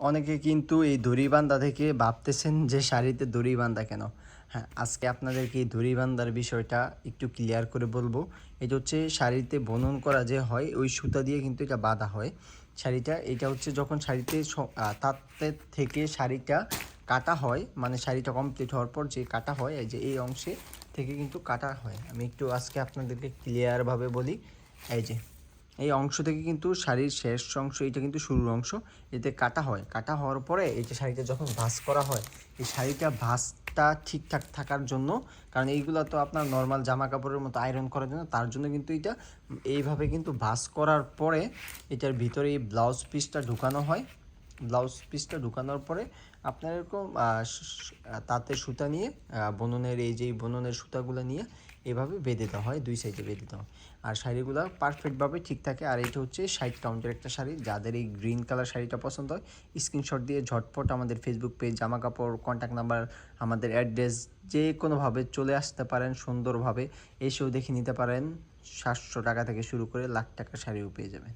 অনেকে কিন্তু এই দড়ি বান্ধা থেকে ভাবতেছেন যে শাড়িতে দড়ি বান্ধা কেন? হ্যাঁ আজকে আপনাদেরকে এই দড়ি বান্ধার বিষয়টা একটু ক্লিয়ার করে বলব। এটা হচ্ছে শাড়িতে বনন করা যে হয়, ওই সুতা দিয়ে কিন্তু এটা বাঁধা হয়। শাড়িটা, এটা হচ্ছে যখন শাড়িতে তাঁতের থেকে শাড়িটা কাটা হয় মানে শাড়িটা কমপ্লিট হওয়ার পর যে কাটা হয়, এই যে এই অংশে থেকে কিন্তু কাটা হয়। আমি একটু আজকে আপনাদেরকে ক্লিয়ারভাবে বলি। এই যে এই অংশ থেকে কিন্তু শাড়ির শেষ অংশ এটা কিন্তু শুরুর অংশ, এতে কাটা হয়। কাটা হওয়ার পরে এই যে শাড়িটা যখন ভাঁজ করা হয়, এই শাড়িটা ভাঁজটা ঠিকঠাক থাকার জন্য, কারণ এইগুলো তো আপনার নর্মাল জামা কাপড়ের মতো আয়রন করার জন্য, তার জন্য কিন্তু এটা এইভাবে কিন্তু ভাঁজ করার পরে এটার ভিতরে এই ব্লাউজ পিসটা ঢুকানো হয়। ব্লাউজ পিসটা ঢুকানোর পরে আপনার এরকম তাতে সুতা নিয়ে বননের এই যে বননের সুতাগুলো নিয়ে এভাবে বেঁধে দেওয়া হয়, দুই সাইডে বেঁধে দেওয়া আর শাড়িগুলো পারফেক্টভাবে ঠিক থাকে। আর এটা হচ্ছে ষাট কাউন্টের একটা শাড়ি। যাদের এই গ্রিন কালার শাড়িটা পছন্দ হয় স্ক্রিনশট দিয়ে ঝটপট আমাদের ফেসবুক পেজ জামা কাপড় কন্ট্যাক্ট নাম্বার আমাদের অ্যাড্রেস যে কোনোভাবে চলে আসতে পারেন সুন্দরভাবে, এসেও দেখে নিতে পারেন। সাতশো টাকা থেকে শুরু করে লাখ টাকা শাড়িও পেয়ে যাবেন।